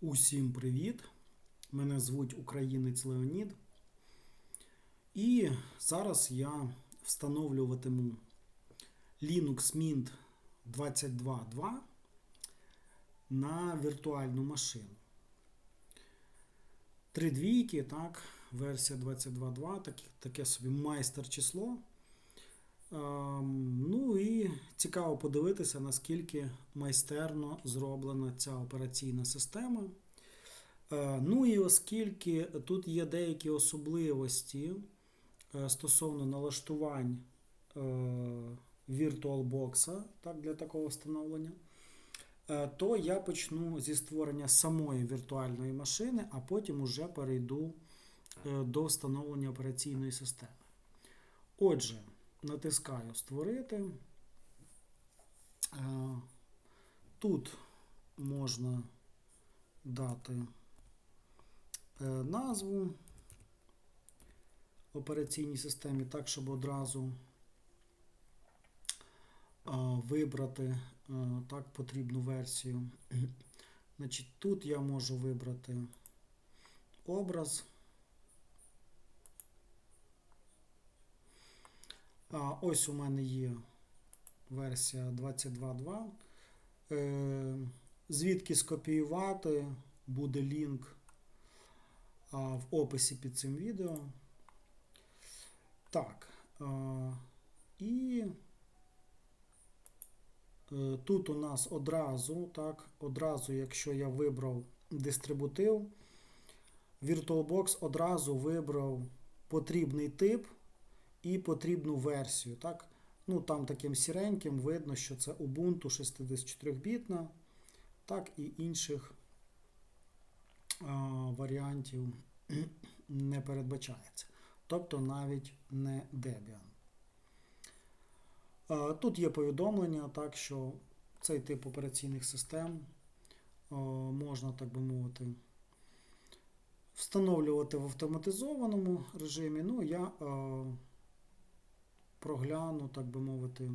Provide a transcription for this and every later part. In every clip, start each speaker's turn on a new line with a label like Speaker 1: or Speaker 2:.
Speaker 1: Усім привіт! Мене звуть Українець Леонід. І зараз я встановлюватиму Linux Mint 22.2 на віртуальну машину. Три двійки, так, версія 22.2, таке, таке собі майстер число. Ем, Ну і цікаво подивитися, наскільки майстерно зроблена ця операційна система. Е, Ну і оскільки тут є деякі особливості е, стосовно налаштувань е, VirtualBox так, для такого встановлення, то я почну зі створення самої віртуальної машини, а потім уже перейду до встановлення операційної системи. Отже, натискаю Створити. Е, Тут можна дати е, назву операційній системі, так, щоб одразу е, вибрати так, потрібну версію. Значить, Тут я можу вибрати образ. А, Ось у мене є версія 22.2. Е, Звідки скопіювати, буде лінк в описі під цим відео. Так. І е, тут у нас одразу, так, одразу, якщо я вибрав дистрибутив, VirtualBox одразу вибрав потрібний тип і потрібну версію. Так? Ну, Там таким сіреньким видно, що це Ubuntu 64-бітна, так і інших варіантів не передбачається. Тобто навіть не Debian. Тут є повідомлення, так, що цей тип операційних систем можна, так би мовити, встановлювати в автоматизованому режимі. Ну, я прогляну, так би мовити,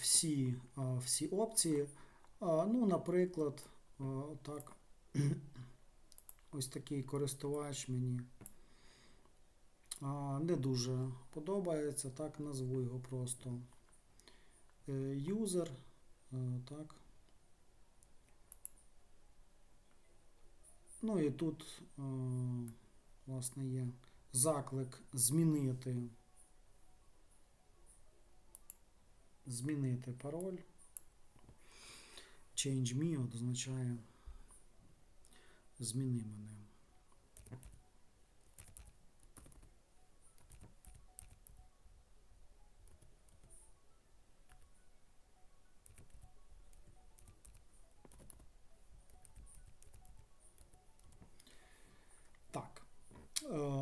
Speaker 1: всі всі опції. Ну, Наприклад, так, ось такий користувач мені не дуже подобається. Так, назву його просто юзер. Так. Ну і тут, власне, є заклик змінити. Змінити пароль. Change me означає зміни мене.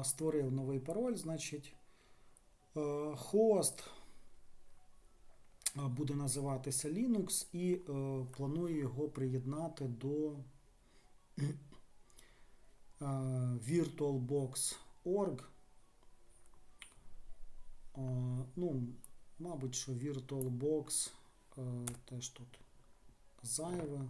Speaker 1: Створив новий пароль, значить, хост буде називатися Linux і е, планую його приєднати до е, VirtualBox.org. Е, ну, мабуть, що VirtualBox е, теж тут зайве.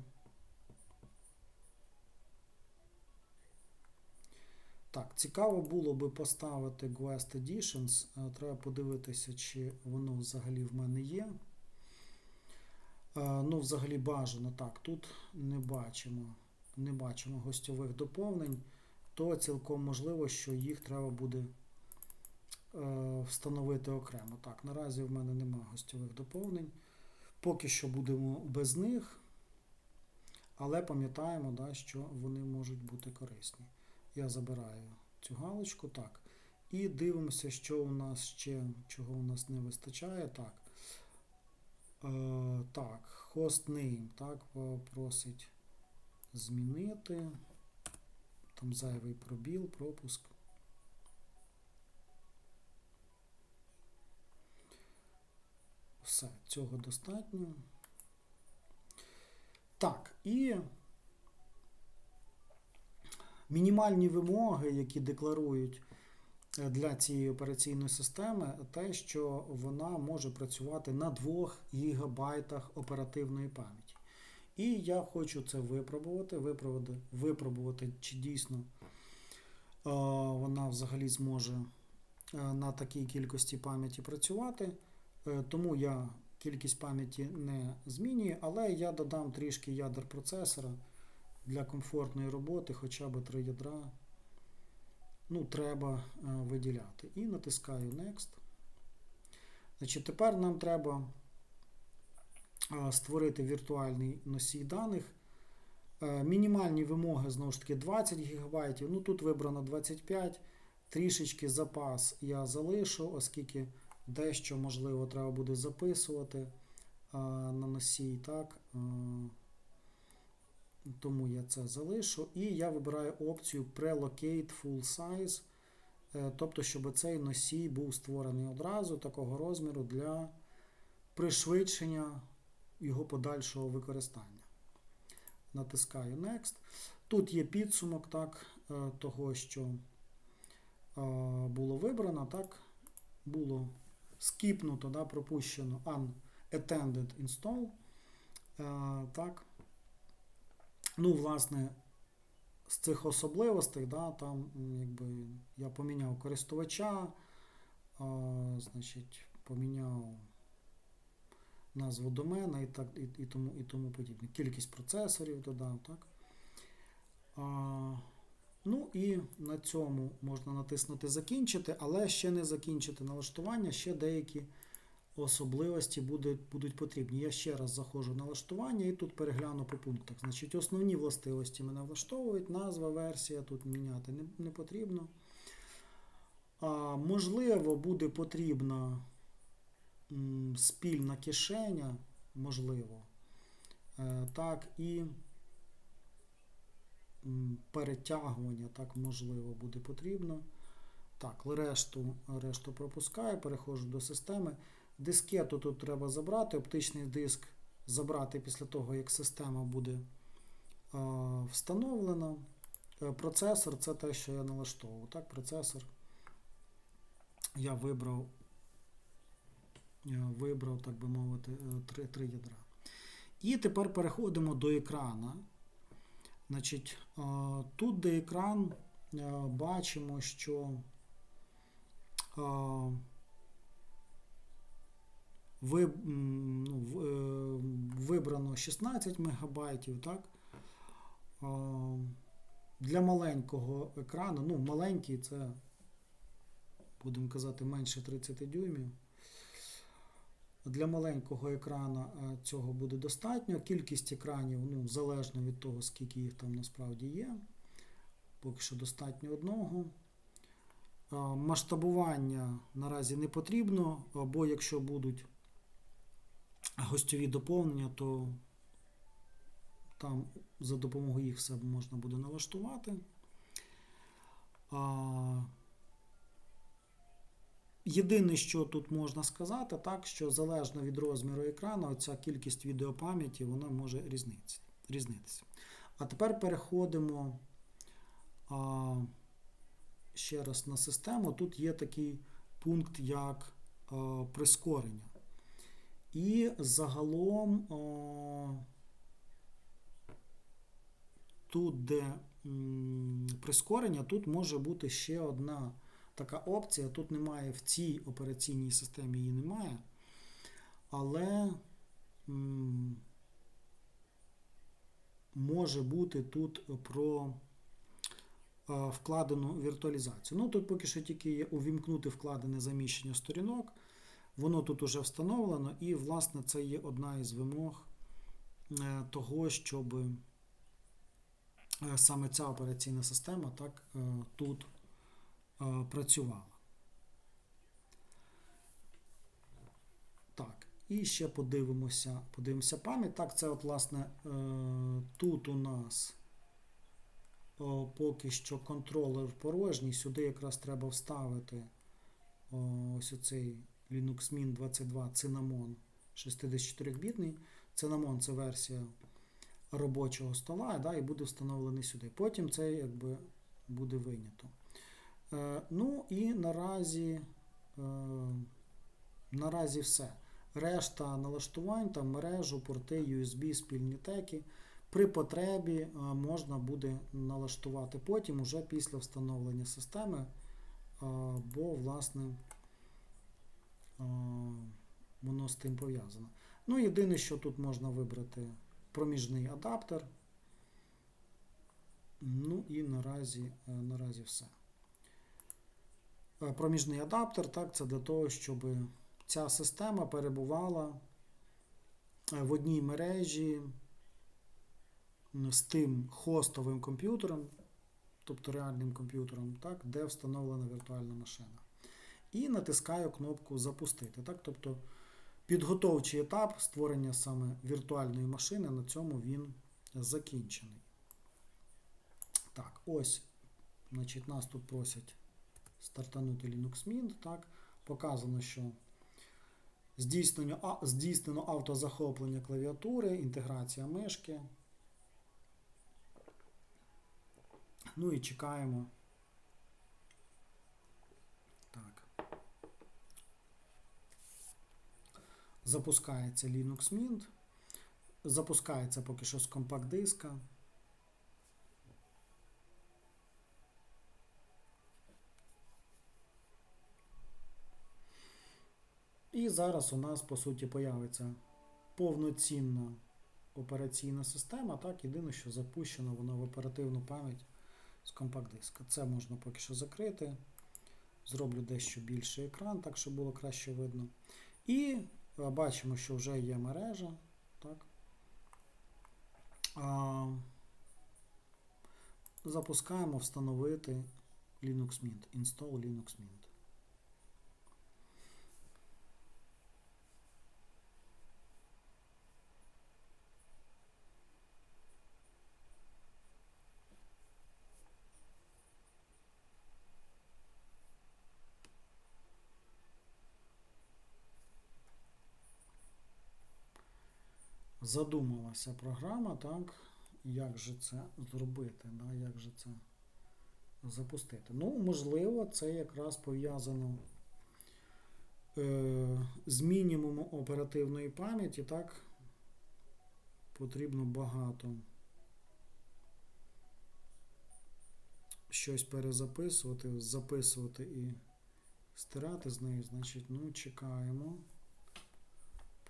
Speaker 1: Так, цікаво було би поставити Guest Editions. Е, треба подивитися, чи воно взагалі в мене є. Е, ну, взагалі бажано так. Тут не бачимо не бачимо гостьових доповнень, то цілком можливо, що їх треба буде е, встановити окремо. Так, наразі в мене немає гостьових доповнень. Поки що будемо без них, але пам'ятаємо, да, що вони можуть бути корисні. Я забираю цю галочку. Так. І дивимося, що у нас ще, чого у нас не вистачає. Так. Е, так, hostname, так, просить змінити. Там зайвий пробіл, пропуск. Все, цього достатньо. Так, і мінімальні вимоги, які декларують е, для цієї операційної системи, те, що вона може працювати на 2 ГБ оперативної пам'яті. І я хочу це випробувати, випробувати, випробувати чи дійсно е, вона взагалі зможе е, на такій кількості пам'яті працювати. Тому я кількість пам'яті не змінюю, але я додам трішки ядер процесора для комфортної роботи, хоча б три ядра. Ну, треба е, виділяти. І натискаю Next. Значить, тепер нам треба е, створити віртуальний носій даних. Е, Мінімальні вимоги, знову ж таки, 20 ГБ. Ну, тут вибрано 25 Трішечки запас я залишу, оскільки дещо, можливо, треба буде записувати на носій. Так? Тому я це залишу. І я вибираю опцію Prelocate Full Size. Е, Тобто, щоб цей носій був створений одразу такого розміру для пришвидшення його подальшого використання. Натискаю Next. Тут є підсумок так, е, того, що е, було вибрано, так, було скіпнуто, да, пропущено unattended install. Так. Ну, власне, з цих особливостей, да, там, якби, я поміняв користувача, а, значить, поміняв назву домена і, так, і, і, тому, і тому подібне. Кількість процесорів додав, так. А, ну і на цьому можна натиснути Закінчити, але ще не закінчити налаштування, ще деякі особливості будуть, будуть потрібні. Я ще раз заходжу в налаштування і тут перегляну по пунктах. Значить, основні властивості мене влаштовують, назва, версія тут міняти не, не потрібно. А, можливо, буде потрібна м, спільна кишеня, можливо. Е, так, і м, перетягування, так, можливо, буде потрібно. Так, решту, решту пропускаю, переходжу до системи. Дискету тут треба забрати, оптичний диск забрати після того, як система буде встановлена. Е, Процесор це те, що я налаштовував. Так, процесор я вибрав, е, вибрав, так би мовити, е, три, три ядра. І тепер переходимо до екрана. Значить, тут, де екран, бачимо, що вибрано 16 МБ, так? Для маленького екрану, ну, маленький це, будемо казати, менше 30 дюймів. Для маленького екрана е, цього буде достатньо. Кількість екранів, ну, залежно від того, скільки їх там насправді є. Поки що достатньо одного. Масштабування наразі не потрібно, або якщо будуть гостьові доповнення, то там за допомогою їх все можна буде налаштувати. Єдине, що тут можна сказати, так, що залежно від розміру екрану, ця кількість відеопам'яті вона може різнитися. А тепер переходимо а, ще раз на систему. Тут є такий пункт, як а, прискорення. І загалом тут, де прискорення, тут може бути ще одна така опція. Тут немає в цій операційній системі її немає. Але може бути тут про вкладену віртуалізацію. Ну, тут поки що тільки є увімкнути вкладене заміщення сторінок. Воно тут уже встановлено, і, власне, це є одна із вимог е, того, щоб е, саме ця операційна система так е, тут працювала. Так, і ще подивимося, подивимося пам'ять. Так, це, от, власне, тут у нас поки що контролер порожній. Сюди якраз треба вставити ось оцей Linux Mint 22 Cinnamon 64-бітний. Cinnamon це версія робочого стола, да, і буде встановлений сюди. Потім це якби буде вийнято. Е, ну і наразі, е, наразі все. решта налаштувань, там мережу, порти, USB, спільні теки. При потребі е, можна буде налаштувати потім, уже після встановлення системи, е, бо, власне, воно з тим пов'язано. Ну, єдине, що тут можна вибрати проміжний адаптер. Ну і наразі, е, наразі все. Е, Проміжний адаптер, так, це для того, щоб ця система перебувала е, в одній мережі з тим хостовим комп'ютером, тобто реальним комп'ютером, так, де встановлена віртуальна машина. І натискаю кнопку Запустити. Так, тобто підготовчий етап створення саме віртуальної машини, на цьому він закінчений. Так, ось, значить, нас тут просять стартанути Linux Mint. Так, показано, що здійснено, здійснено автозахоплення клавіатури, інтеграція мишки. Ну і чекаємо. Так. Запускається Linux Mint. Запускається поки що з компакт-диска. І зараз у нас, по суті, появиться повноцінна операційна система. Так, єдине, що запущено воно в оперативну пам'ять з компакт-диска. Це можна поки що закрити. Зроблю дещо більший екран, так щоб було краще видно. І бачимо, що вже є мережа. Так. Запускаємо встановити Linux Mint. Install Linux Mint. Задумалася програма, так, як же це зробити, да, як же це запустити. Ну, можливо, це якраз пов'язано е, з мінімумом оперативної пам'яті, так, потрібно багато щось перезаписувати, записувати і стирати з нею, значить, ну, чекаємо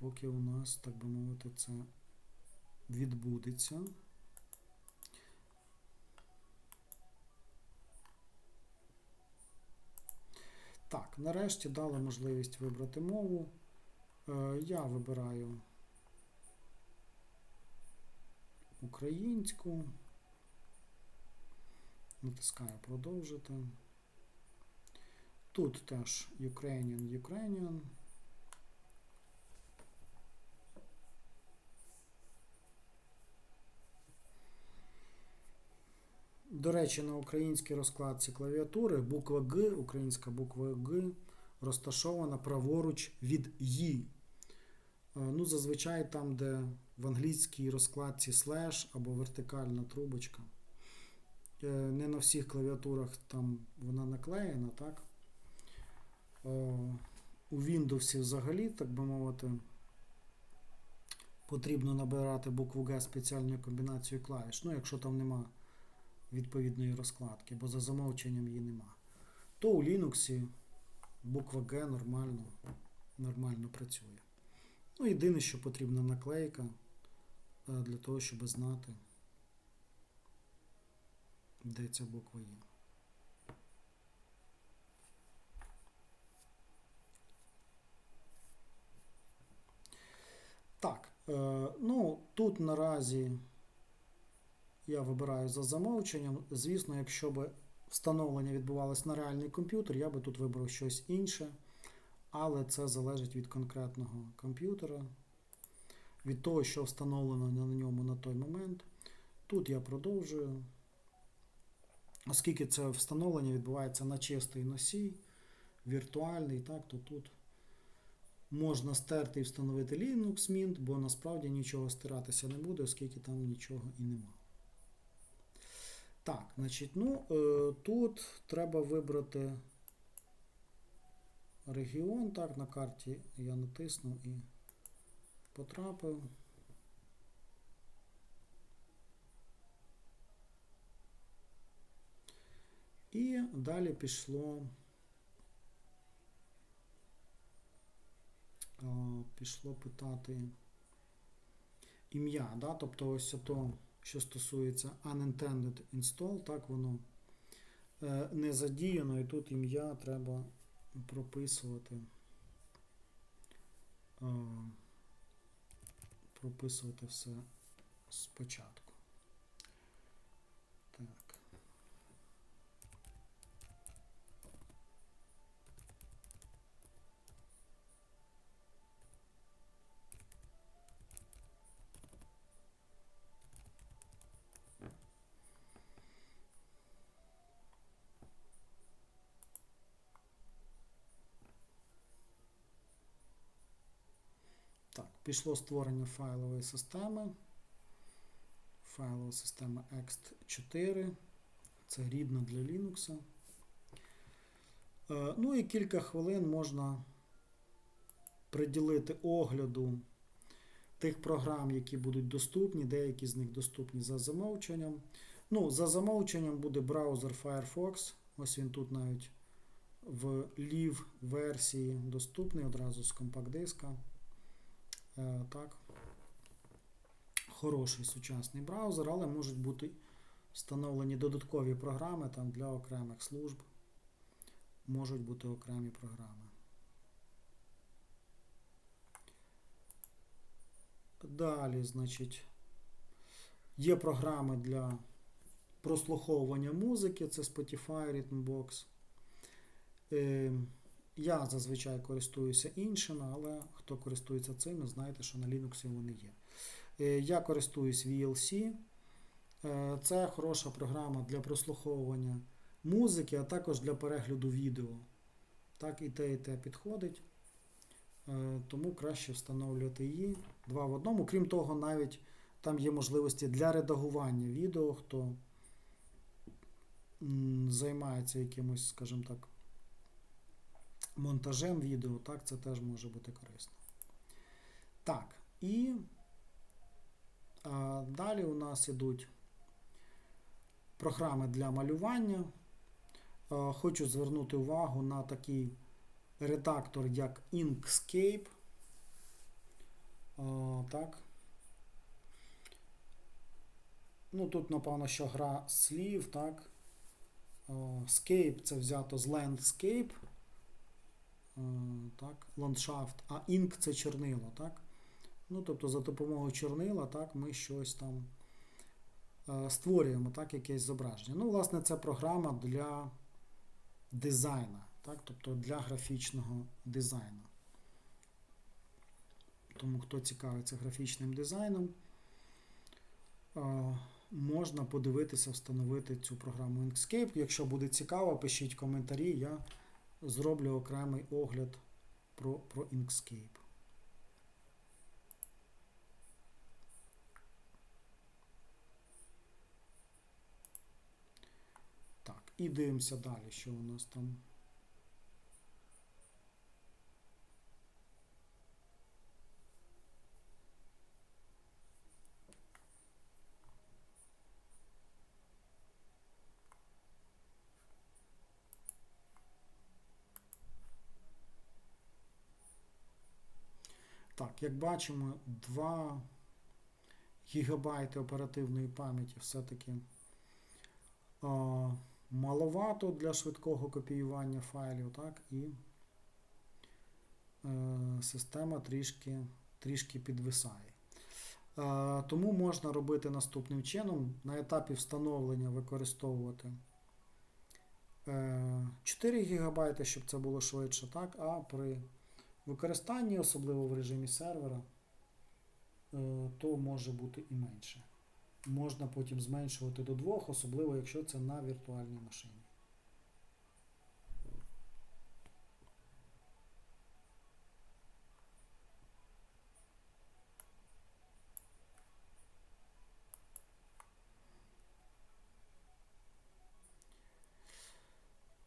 Speaker 1: поки у нас, так би мовити, це відбудеться. Так, нарешті дали можливість вибрати мову. Е, Я вибираю українську. Натискаю продовжити. Тут теж Ukrainian, Ukrainian. До речі, на українській розкладці клавіатури буква Г, українська буква Г, розташована праворуч від «ї». Е, Ну, зазвичай там, де в англійській розкладці слеш або вертикальна трубочка. Е, Не на всіх клавіатурах там вона наклеєна, так? Е, У Windows взагалі, так би мовити, потрібно набирати букву Г спеціальною комбінацією клавіш. Ну, якщо там нема відповідної розкладки, бо за замовченням її нема. То у Linux буква Г нормально, нормально працює. Ну, єдине, що потрібна наклейка е, для того, щоб знати, де ця буква є. Так, е, ну тут наразі я вибираю за замовченням. Звісно, якщо б встановлення відбувалось на реальний комп'ютер, я би тут вибрав щось інше. Але це залежить від конкретного комп'ютера, від того, що встановлено на ньому на той момент. Тут я продовжую. Оскільки це встановлення відбувається на чистий носій, віртуальний, так, то тут можна стерти і встановити Linux Mint, бо насправді нічого стиратися не буде, оскільки там нічого і нема. Так, значить, ну, е, тут треба вибрати регіон. Так, на карті я натиснув і потрапив. І далі пішло. Пішло питати ім'я, да? тобто ось то, що стосується unintended install, так воно е, не задіяно, і тут ім'я треба прописувати. е, Прописувати все спочатку. Пішло створення файлової системи. Файлова система ext4. Це рідна для Linux. Е, Ну і кілька хвилин можна приділити огляду тих програм, які будуть доступні. Деякі з них доступні за замовченням. Ну, за замовченням буде браузер Firefox. Ось він тут навіть в live версії доступний одразу з компакт-диска. Е, Так. Хороший сучасний браузер, але можуть бути встановлені додаткові програми там для окремих служб. Можуть бути окремі програми. Далі, значить, є програми для прослуховування музики, це Spotify, Rhythmbox. Я зазвичай користуюся іншими, але хто користується цими, знаєте, що на Linux вони є. Е, Я користуюсь VLC. Е, Це хороша програма для прослуховування музики, а також для перегляду відео. Так, і те, і те підходить. Е, Тому краще встановлювати її два в одному. Крім того, навіть там є можливості для редагування відео, хто займається якимось, скажімо так, монтажем відео, так, це теж може бути корисно. Так, і а, далі у нас ідуть програми для малювання. А, хочу звернути увагу на такий редактор, як Inkscape. А, так. Ну, тут, напевно, що гра слів, так. Scape це взято з Landscape. Е, так, ландшафт, а інк це чорнило. так? Ну, Тобто за допомогою чорнила так, ми щось там е, створюємо так, якесь зображення. Ну, власне, це програма для дизайну, так, тобто для графічного дизайну. Тому хто цікавиться графічним дизайном, е, можна подивитися, встановити цю програму Inkscape. Якщо буде цікаво, пишіть коментарі. Я зроблю окремий огляд про, про Inkscape. Так, і дивимося далі, що у нас там. Як бачимо, 2 гігабайти оперативної пам'яті все-таки маловато для швидкого копіювання файлів, так, і е, система трішки, трішки підвисає. Е, тому можна робити наступним чином. На етапі встановлення використовувати е, 4 ГБ, щоб це було швидше, так, а при використанні, особливо в режимі сервера, е, то може бути і менше. Можна потім зменшувати до 2, особливо якщо це на віртуальній машині.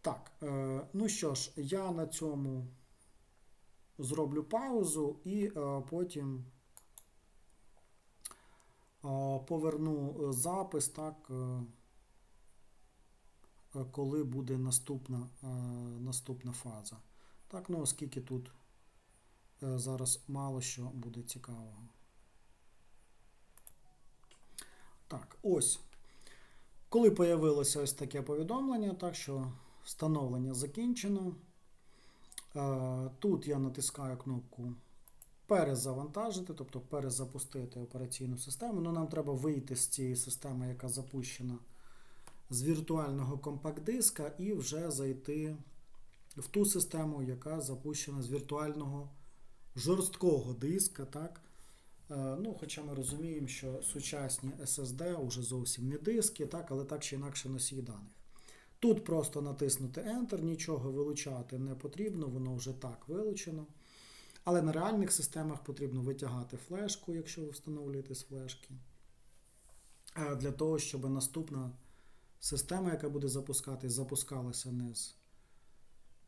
Speaker 1: Так, е, ну що ж, я на цьому зроблю паузу і е, потім Поверну е, запис, так, е, е, коли буде наступна, е, наступна фаза. Так, ну оскільки тут е, зараз мало що буде цікавого. Так, ось. Коли появилося ось таке повідомлення, так що встановлення закінчено. Е, Тут я натискаю кнопку перезавантажити, тобто перезапустити операційну систему. Ну, нам треба вийти з цієї системи, яка запущена з віртуального компакт-диска, і вже зайти в ту систему, яка запущена з віртуального жорсткого диска. Так? Е, Ну, Хоча ми розуміємо, що сучасні SSD вже зовсім не диски, так, але так чи інакше носії даних. Тут просто натиснути Enter, нічого вилучати не потрібно, воно вже так вилучено. Але на реальних системах потрібно витягати флешку, якщо ви встановлюєте з флешки. Е, Для того, щоб наступна система, яка буде запускатись, запускалася не з,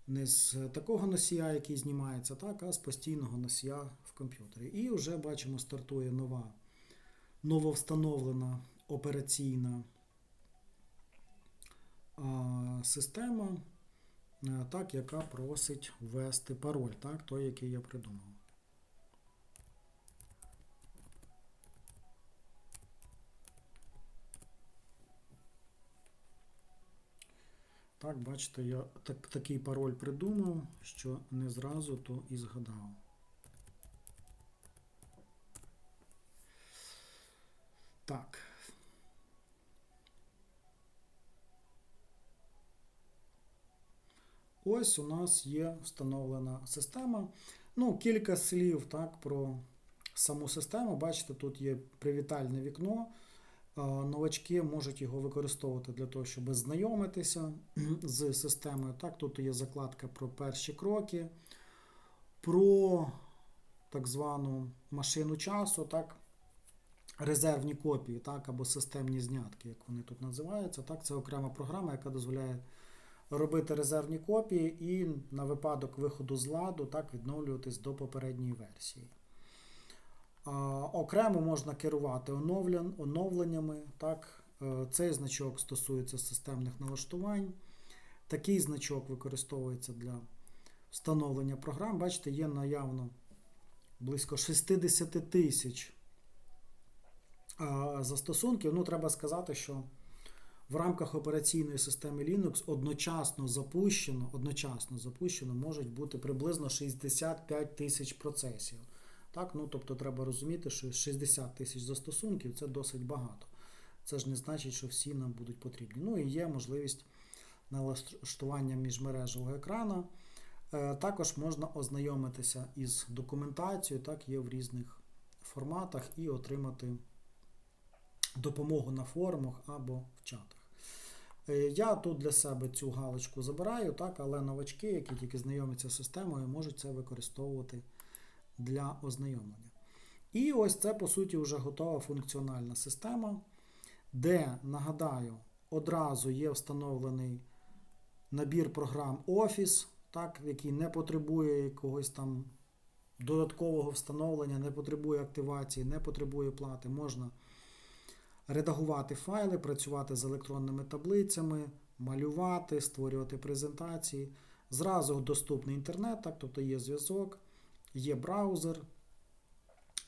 Speaker 1: не з такого носія, який знімається, так, а з постійного носія в комп'ютері. І вже бачимо, стартує нова, нововстановлена операційна система, е, так, яка просить ввести пароль, так, той, який я придумав. Так, бачите, я так, такий пароль придумав, що не зразу то і згадав. Так. Ось у нас є встановлена система. Ну, кілька слів так, про саму систему. Бачите, тут є привітальне вікно. Новачки можуть його використовувати для того, щоб знайомитися з системою. Так, тут є закладка про перші кроки, про так звану машину часу, так, резервні копії, так, або системні знятки, як вони тут називаються. Так, Це окрема програма, яка дозволяє робити резервні копії і на випадок виходу з ладу так, відновлюватись до попередньої версії. Окремо можна керувати оновленнями. Так. Е, Цей значок стосується системних налаштувань. Такий значок використовується для встановлення програм. Бачите, є наявно близько 60 тисяч застосунків. Ну, треба сказати, що в рамках операційної системи Linux одночасно запущено, одночасно запущено можуть бути приблизно 65 тисяч процесів. Так, ну, Тобто треба розуміти, що 60 тисяч застосунків це досить багато. Це ж не значить, що всі нам будуть потрібні. Ну і є можливість налаштування міжмережевого екрану. Е, Також можна ознайомитися із документацією, так, є в різних форматах, і отримати допомогу на форумах або в чатах. Е, Я тут для себе цю галочку забираю, так, але новачки, які тільки знайомляться з системою, можуть це використовувати для ознайомлення. І ось це, по суті, вже готова функціональна система, де, нагадаю, одразу є встановлений набір програм Office, так, який не потребує якогось там додаткового встановлення, не потребує активації, не потребує плати. Можна редагувати файли, працювати з електронними таблицями, малювати, створювати презентації. Зразу доступний інтернет, так, тобто є зв'язок, є браузер,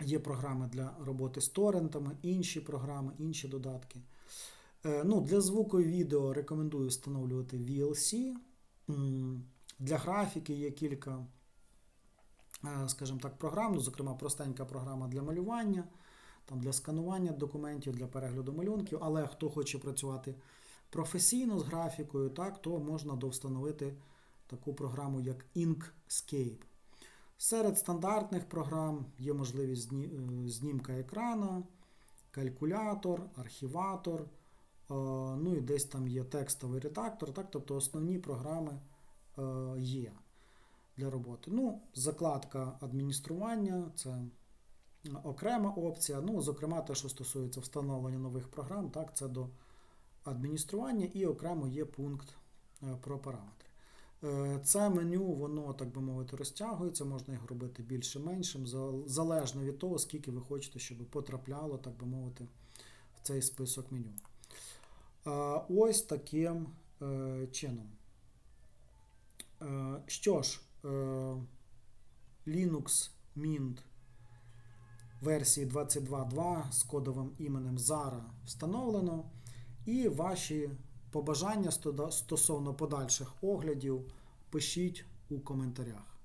Speaker 1: є програми для роботи з торрентами, інші програми, інші додатки. Е, Ну, Для звуку і відео рекомендую встановлювати VLC. Для графіки є кілька, е, скажімо так, програм, ну, зокрема, простенька програма для малювання, там для сканування документів, для перегляду малюнків. Але хто хоче працювати професійно з графікою, так, то можна довстановити таку програму, як Inkscape. Серед стандартних програм є можливість знімка екрана, калькулятор, архіватор. Ну і десь там є текстовий редактор, так, тобто основні програми є для роботи. Ну, Закладка адміністрування це окрема опція. Ну, Зокрема, те, що стосується встановлення нових програм, так, це до адміністрування і окремо є пункт про параметри. Е, Це меню, воно, так би мовити, розтягується, можна його робити більше меншим, залежно від того, скільки ви хочете, щоб потрапляло, так би мовити, в цей список меню. Е, Ось таким е, чином. Е, Що ж, е, Linux Mint версії 22.2 з кодовим іменем Zara встановлено. І ваші побажання стосовно подальших оглядів пишіть у коментарях.